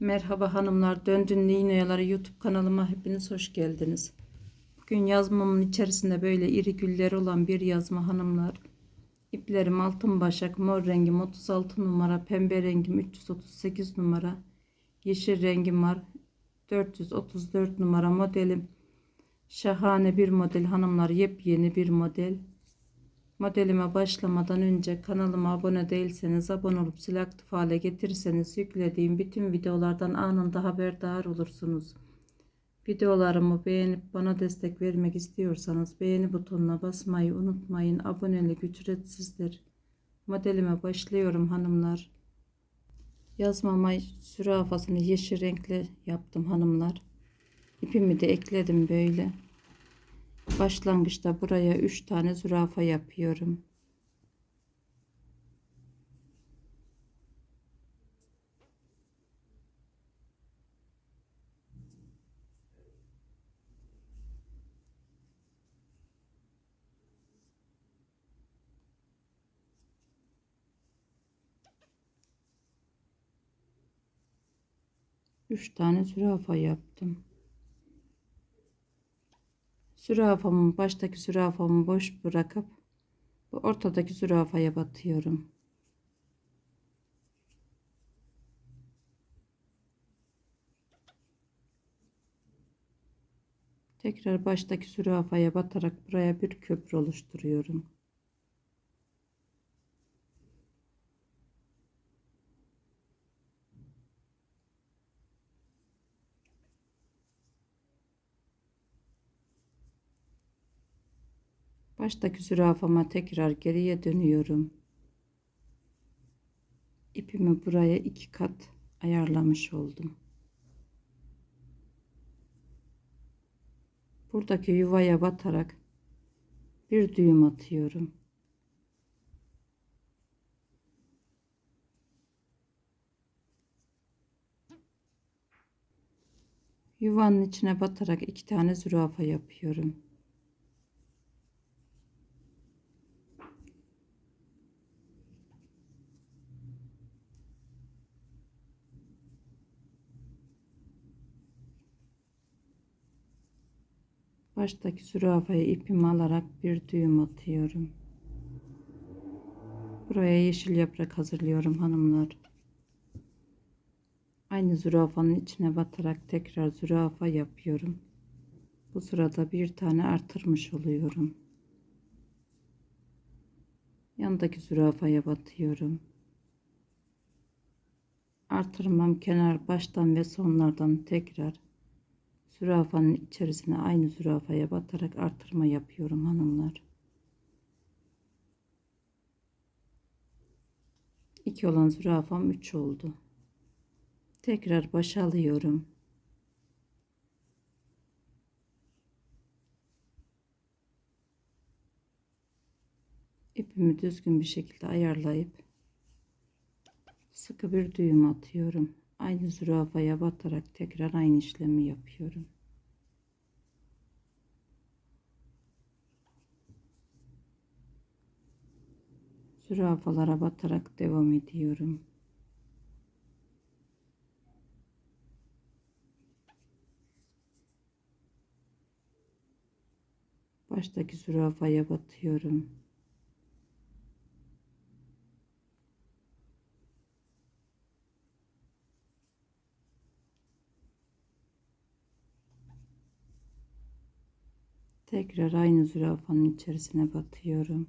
Merhaba hanımlar, Döndün Ninoyaları YouTube kanalıma hepiniz hoş geldiniz. Bugün yazmamın içerisinde böyle iri güller olan bir yazma hanımlar. İplerim altın başak, mor rengim 36 numara, pembe rengim 338 numara, yeşil rengim var 434 numara modelim. Şahane bir model hanımlar, yepyeni bir model. Modelime başlamadan önce kanalıma abone değilseniz abone olup zil aktif hale getirirseniz yüklediğim bütün videolardan anında haberdar olursunuz. Videolarımı beğenip bana destek vermek istiyorsanız beğeni butonuna basmayı unutmayın. Abonelik ücretsizdir. Modelime başlıyorum hanımlar. Yazmama zürafasını yeşil renkle yaptım hanımlar. İpimi de ekledim böyle. Başlangıçta buraya 3 tane zürafa yapıyorum. Üç tane zürafa yaptım. Zürafamın baştaki zürafamı boş bırakıp bu ortadaki zürafaya batıyorum. Tekrar baştaki zürafaya batarak buraya bir köprü oluşturuyorum. Baştaki zürafama tekrar geriye dönüyorum. İpimi buraya iki kat ayarlamış oldum. Buradaki yuvaya batarak bir düğüm atıyorum. Yuvanın içine batarak iki tane zürafa yapıyorum. Baştaki zürafayı ipimi alarak bir düğüm atıyorum. Buraya yeşil yaprak hazırlıyorum hanımlar. Aynı zürafanın içine batarak tekrar zürafa yapıyorum. Bu sırada bir tane artırmış oluyorum. Yandaki zürafaya batıyorum. Artırmam kenar baştan ve sonlardan tekrar zürafanın içerisine aynı zürafaya batarak artırma yapıyorum hanımlar. İki olan zürafam 3 oldu. Tekrar başa alıyorum. İpimi düzgün bir şekilde ayarlayıp sıkı bir düğüm atıyorum. Aynı zürafaya batarak tekrar aynı işlemi yapıyorum. Zürafalara batarak devam ediyorum. Baştaki zürafaya batıyorum. Tekrar aynı zürafanın içerisine batıyorum.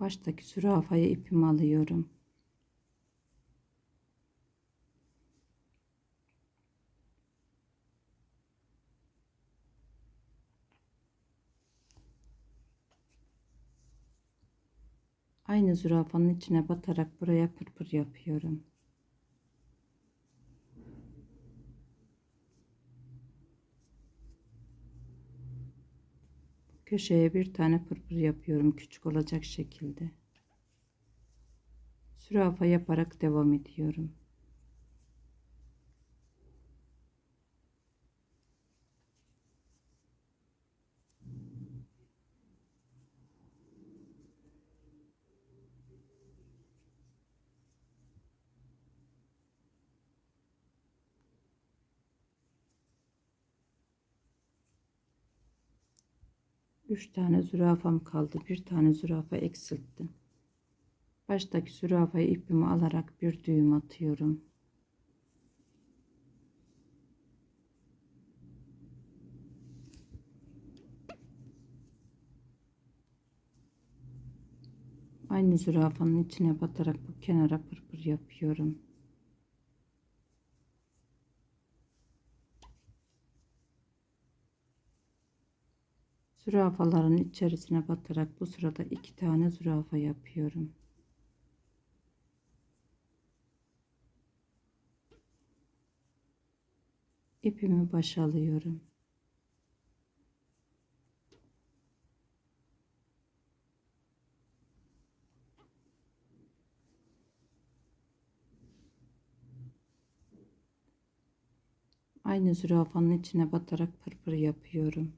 Baştaki zürafaya ipimi alıyorum. Aynı zürafanın içine batarak buraya pırpır yapıyorum. Köşeye bir tane pırpır yapıyorum küçük olacak şekilde. Zürafa yaparak devam ediyorum. Üç tane zürafam kaldı. Bir tane zürafa eksilttim. Baştaki zürafayı ipimi alarak bir düğüm atıyorum. Aynı zürafanın içine batarak bu kenara pırpır yapıyorum. Zürafaların içerisine batarak bu sırada iki tane zürafa yapıyorum. İpimi başa alıyorum. Aynı zürafanın içine batarak pırpır yapıyorum.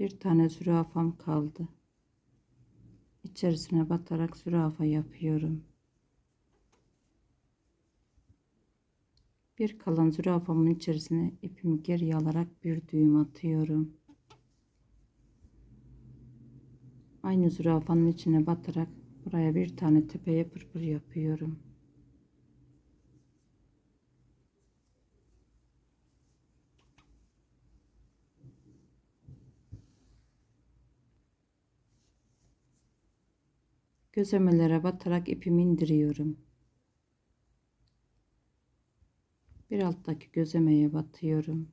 Bir tane zürafam kaldı. İçerisine batarak zürafa yapıyorum. Bir kalan zürafamın içerisine ipimi geri alarak bir düğüm atıyorum. Aynı zürafanın içine batarak buraya bir tane tepeye pırpır yapıyorum. Gözemelere batarak ipimi indiriyorum. Bir alttaki gözemeye batıyorum.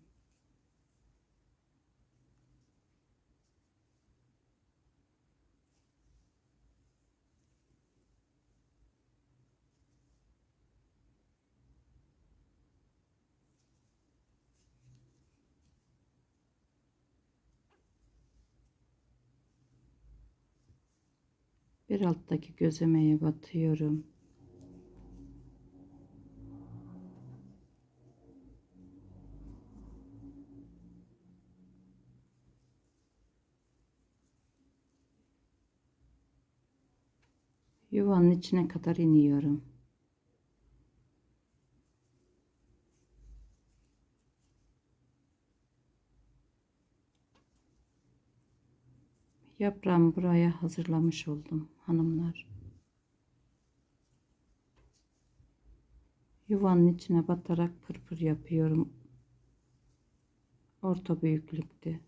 Bir alttaki gözemeye batıyorum. Yuvanın içine kadar iniyorum. Yaprağımı buraya hazırlamış oldum hanımlar. Yuvanın içine batarak pırpır yapıyorum. Orta büyüklükte.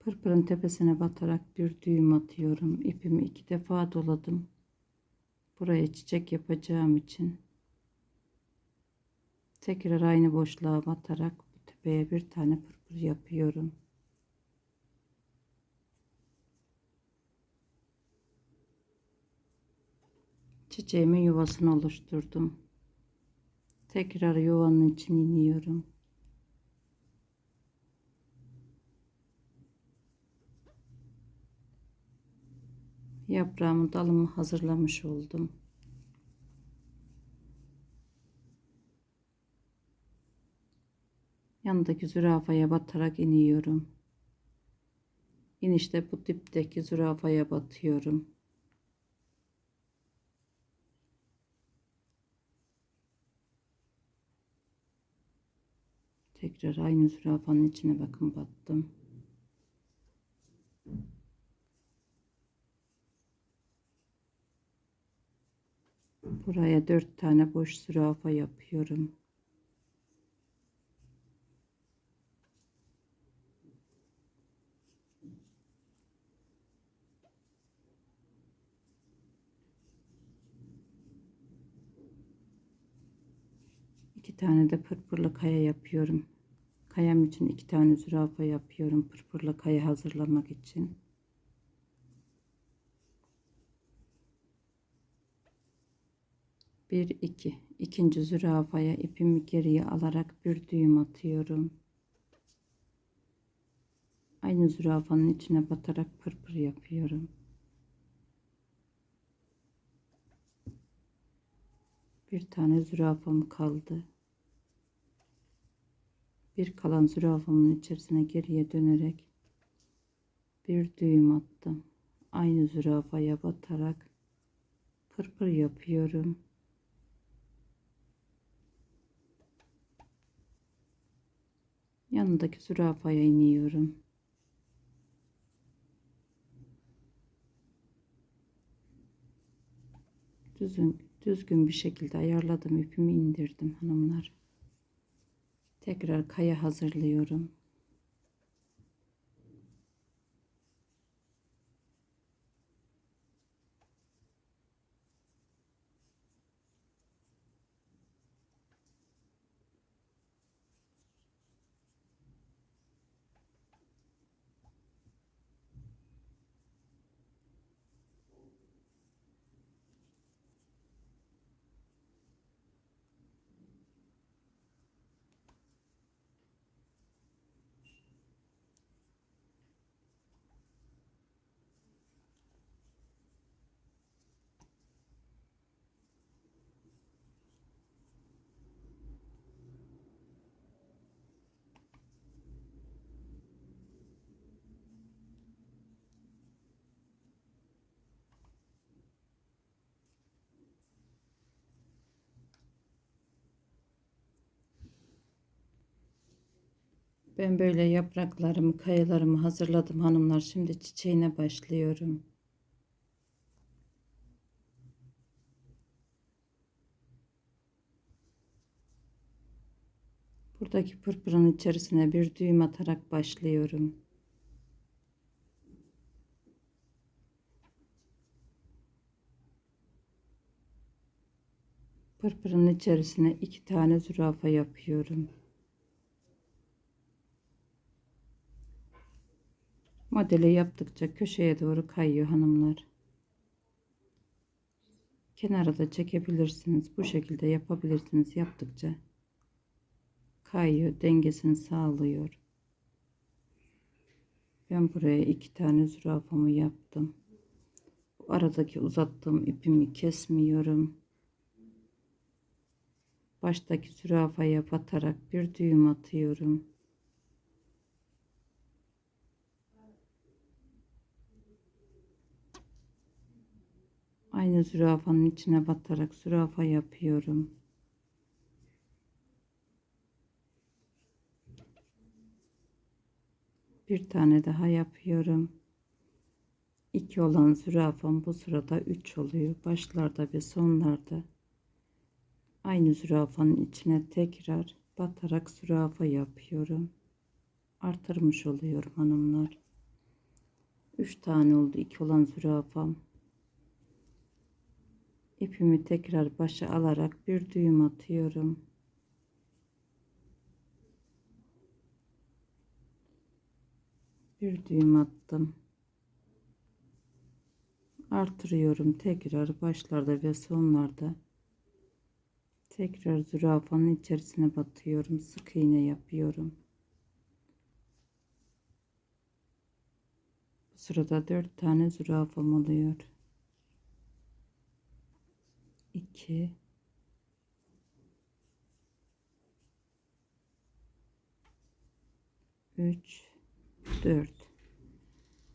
Pırpırın tepesine batarak bir düğüm atıyorum. İpimi iki defa doladım. Buraya çiçek yapacağım için. Tekrar aynı boşluğa batarak bu tepeye bir tane pırpır yapıyorum. Çiçeğimin yuvasını oluşturdum. Tekrar yuvanın içine iniyorum. Yaprağımı dalımı hazırlamış oldum. Yanındaki zürafaya batarak iniyorum. İnişte bu dipteki zürafaya batıyorum. Tekrar aynı zürafanın içine bakın battım. Buraya dört tane boş zürafa yapıyorum. İki tane de pırpırlı kaya yapıyorum. Kayam için iki tane zürafa yapıyorum. Pırpırlı kaya hazırlamak için. Bir iki. ikinci zürafaya ipimi geriye alarak bir düğüm atıyorum. Aynı zürafanın içine batarak pırpır yapıyorum. Bir tane zürafam kaldı. Bir kalan zürafamın içerisine geriye dönerek bir düğüm attım. aynı zürafaya batarak pırpır yapıyorum. Yanındaki zürafaya iniyorum. Düzgün, düzgün bir şekilde ayarladım ipimi indirdim hanımlar. Tekrar kaya hazırlıyorum. Ben böyle yapraklarımı, kayalarımı hazırladım hanımlar. Şimdi çiçeğine başlıyorum. Buradaki pırpırın içerisine bir düğüm atarak başlıyorum. Pırpırın içerisine iki tane zürafa yapıyorum. Modeli yaptıkça köşeye doğru kayıyor hanımlar. Kenara da çekebilirsiniz. Bu şekilde yapabilirsiniz yaptıkça. Kayıyor, dengesini sağlıyor. Ben buraya iki tane zürafamı yaptım. Bu aradaki uzattığım ipimi kesmiyorum. Baştaki zürafaya batarak bir düğüm atıyorum. Aynı zürafanın içine batarak zürafa yapıyorum. Bir tane daha yapıyorum. İki olan zürafam bu sırada üç oluyor. Başlarda ve sonlarda aynı zürafanın içine tekrar batarak zürafa yapıyorum. Artırmış oluyorum hanımlar. Üç tane oldu. iki olan zürafam ipimi tekrar başa alarak bir düğüm atıyorum. Bir düğüm attım. Artırıyorum tekrar başlarda ve sonlarda. Tekrar zürafanın içerisine batıyorum. Sık iğne yapıyorum. Bu sırada dört tane zürafam oluyor. 2 3 4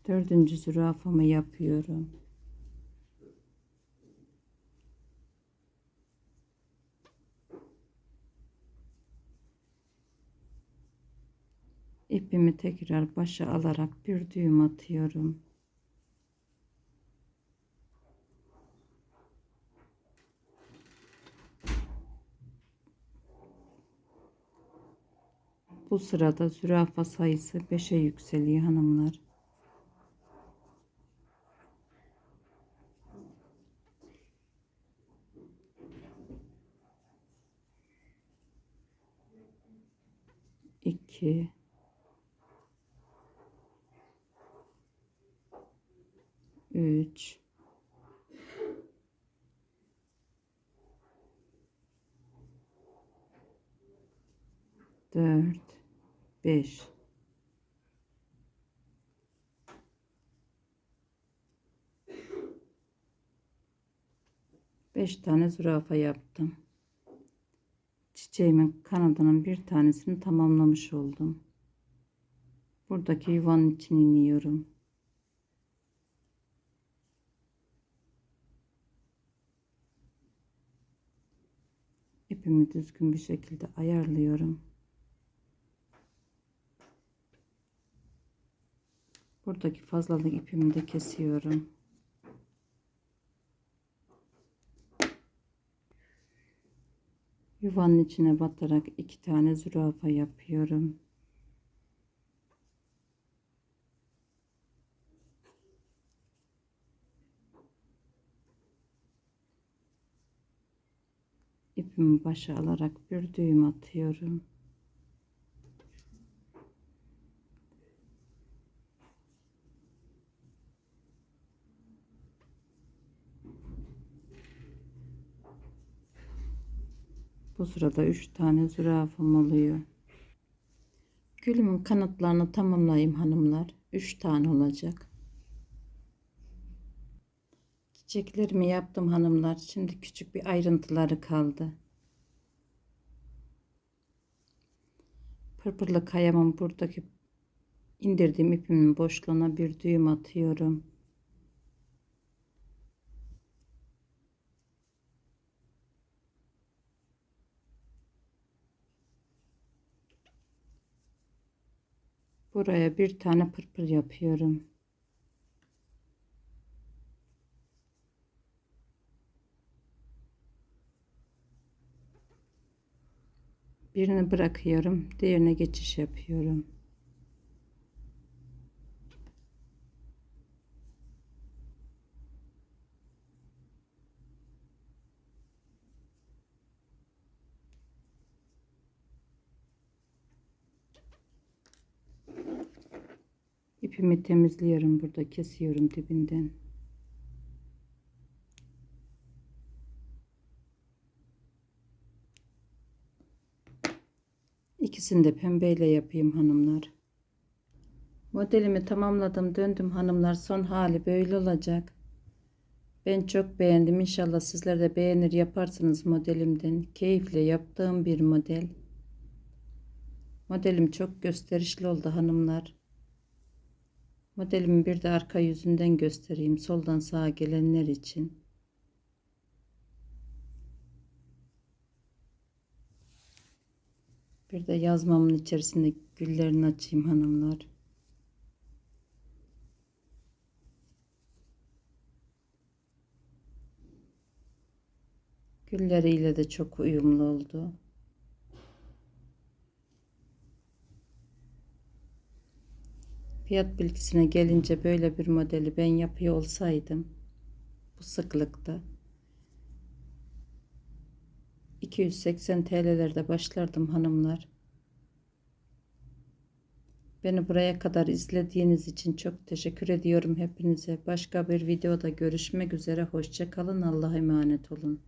dördüncü zürafamı yapıyorum. ipimi tekrar başa alarak bir düğüm atıyorum. Bu sırada zürafa sayısı 5'e yükseliyor hanımlar. İki, üç, 4 5 5 tane zürafa yaptım. Çiçeğimin kanadının bir tanesini tamamlamış oldum. Buradaki yuvanın içine iniyorum. İpimi düzgün bir şekilde ayarlıyorum. Buradaki fazlalık ipimi de kesiyorum. Yuvanın içine batarak iki tane zürafa yapıyorum. ipimi başa alarak bir düğüm atıyorum. Sırada üç tane zürafam oluyor. Gülümün kanatlarını tamamlayayım hanımlar. Üç tane olacak. Çiçeklerimi yaptım hanımlar. Şimdi küçük bir ayrıntıları kaldı. Pırpırlı kayamın buradaki indirdiğim ipimin boşluğuna bir düğüm atıyorum. Buraya bir tane pırpır yapıyorum. Birini bırakıyorum. Diğerine geçiş yapıyorum. İpimi temizliyorum burada kesiyorum dibinden. İkisini de pembeyle yapayım hanımlar. Modelimi tamamladım döndüm hanımlar son hali böyle olacak. Ben çok beğendim inşallah sizler de beğenir yaparsınız modelimden. Keyifle yaptığım bir model. Modelim çok gösterişli oldu hanımlar. Modelimi bir de arka yüzünden göstereyim soldan sağa gelenler için. Bir de yazmamın içerisinde güllerini açayım hanımlar. Gülleriyle de çok uyumlu oldu. Fiyat bilgisine gelince böyle bir modeli ben yapıyor olsaydım bu sıklıkta 280 TL'lerde başlardım hanımlar. Beni buraya kadar izlediğiniz için çok teşekkür ediyorum hepinize. Başka bir videoda görüşmek üzere. Hoşçakalın. Allah'a emanet olun.